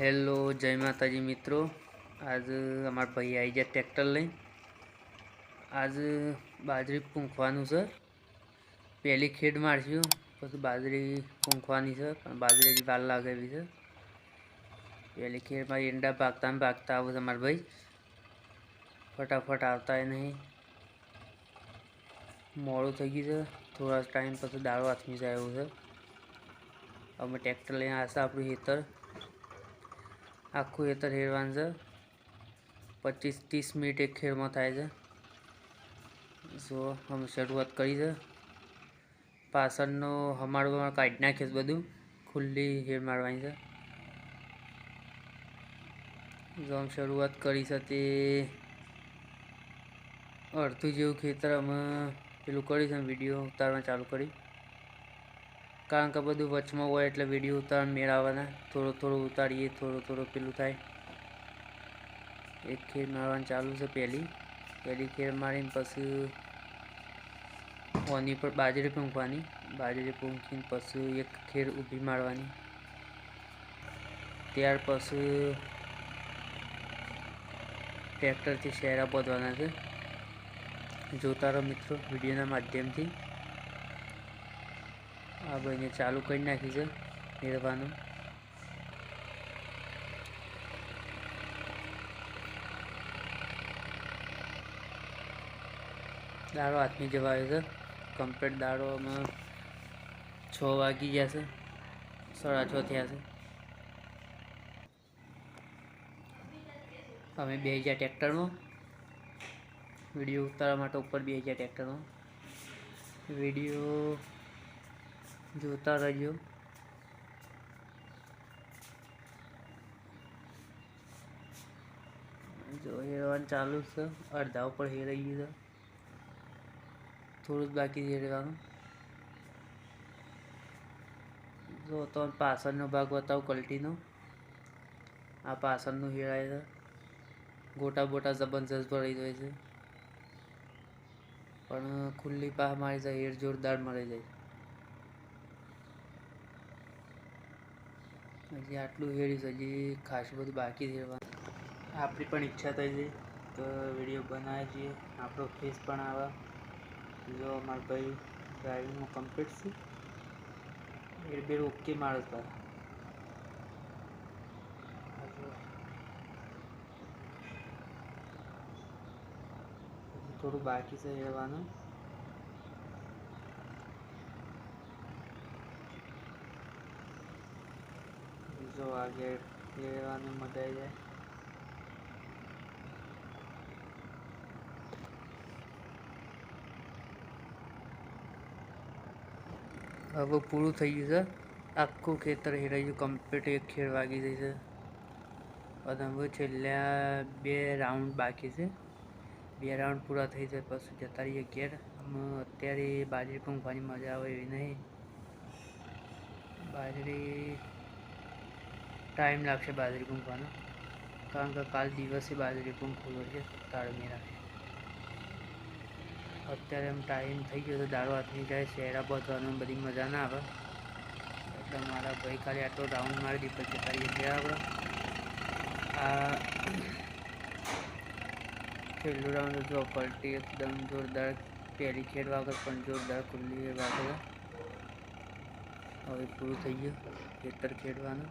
Hello, જય માતાજી મિત્રો. આજ અમારા ભાઈ આવી જાય ટ્રેક્ટર લઈ આજ બાજરી પૂંખવાનું છે. પહેલી ખેડ મારશું, પછી બાજરી પૂંખવાની છે, પણ બાજરી હજી વાર લાગે એવી છે. પહેલી ખેડમાં ઈંડા ભાગતા ને ભાગતા આવું છે અમારા ભાઈ. ફટાફટ આવતા નહીં. મોડું થઈ ગયું છે. થોડા ટાઈમ પછી દાળો હાથમી જાય એવું છે. અમે ટ્રેક્ટર લઈને આશા આપણું ખેતર. આખું ખેતર હેરવાનું છે. પચીસ, ત્રીસ મિનિટ એક ખેડમાં થાય છે. સો અમે શરૂઆત કરી છે. પાછળનો હમાડવામાં કાઢી નાખીએ બધું. ખુલ્લી હેર મારવાની છે. જો અમે શરૂઆત કરી છે તે અડધું જેવું ખેતર અમે પેલું કરી છે વીડિયો ઉતારવા ચાલુ કરી કારણ કે બધું વચમાં હોય એટલે વીડિયો ઉતાર મેળવવાના. થોડું થોડું ઉતારીએ, થોડું થોડું પેલું થાય. એક ખેર મારવાનું ચાલુ છે પહેલી. પહેલી ખેર મારીને પછી ઓની પર બાજરી પૂંખવાની. બાજરી પૂંખીને પછી એક ખેર ઊભી મારવાની. ત્યાર પછી ટ્રેક્ટરથી શેરા પોતવાના છે. જોતા રહો મિત્રો વિડીયોના માધ્યમથી આ ભાઈને ચાલુ કરી નાખી છે મેળવાનું દાડો હાથની જવા આવ્યો છે. કમ્પ્લીટ દાડોમાં છ વાગી ગયા છે. સાડા છ થયા છે. અમે બે હજાર ટ્રેક્ટરમાં વીડિયો ઉતારવા માટે ઉપર બે હજાર ટ્રેક્ટરમાં. વીડિયો જોતા રહેજો જો હેરવાનું ચાલુ છે, અડધા ઉપર હેરાઈ ગયું છે. થોડું જ બાકી હેરવાનું જો તો પાછળનો ભાગ બતાવું, કલ્ટીનો. આ પાછળનું હેરાય છે. ગોટા બોટા જબરજસ્ત ભરાઈ જાય છે. પણ ખુલ્લી પાહ મારી જાય, હેર જોરદાર મળી જાય. હજી આટલું હેડીશ હજી ખાસ બધું બાકી છે. આપણી પણ ઈચ્છા થઈ છે તો વીડિયો બનાવીએ છીએ, આપણો ફેસ પણ આવે. જો મારા ભાઈ ડ્રાઇવિંગમાં કમ્પ્લીટ છે, એ બે ઓકે મારે આ થોડું બાકી છે હેડવાનું જો આ ગેટ લેવાની મજા આવી જાય. હવે પૂરું થઈ ગયું છે. આખું ખેતર હેરાઈ ગયું કમ્પ્લીટ એક ખેડ વાગી ગઈ છે. અને હવે છેલ્લા બે રાઉન્ડ બાકી છે. બે રાઉન્ડ પૂરા થઈ જાય પછી જતા રહીએ ઘેર. અમે અત્યારે બાજરી પૂંખવાની મજા આવે એવી નહીં. બાજરી ટાઈમ લાગશે બાજરી પૂંખવાનો કારણ કે કાલ દિવસે બાજરી પૂંખવું છે તાળમેરા અત્યારે એમ ટાઈમ થઈ ગયો તો દારૂ હાથની જાય શહેરા પહોંચવાનું બધી મજા ના આવે. એટલે મારા ભાઈ ખાલી આટલો રાઉન્ડ મારી દી પછી કરીએ છીએ આપણે આ છેલ્લું રાઉન્ડ જો પલટી એકદમ જોરદાર પહેલી ખેડ વગર પણ જોરદાર ખુલ્લી વાગે હવે પૂરું થઈ ગયું ખેતર ખેડવાનું.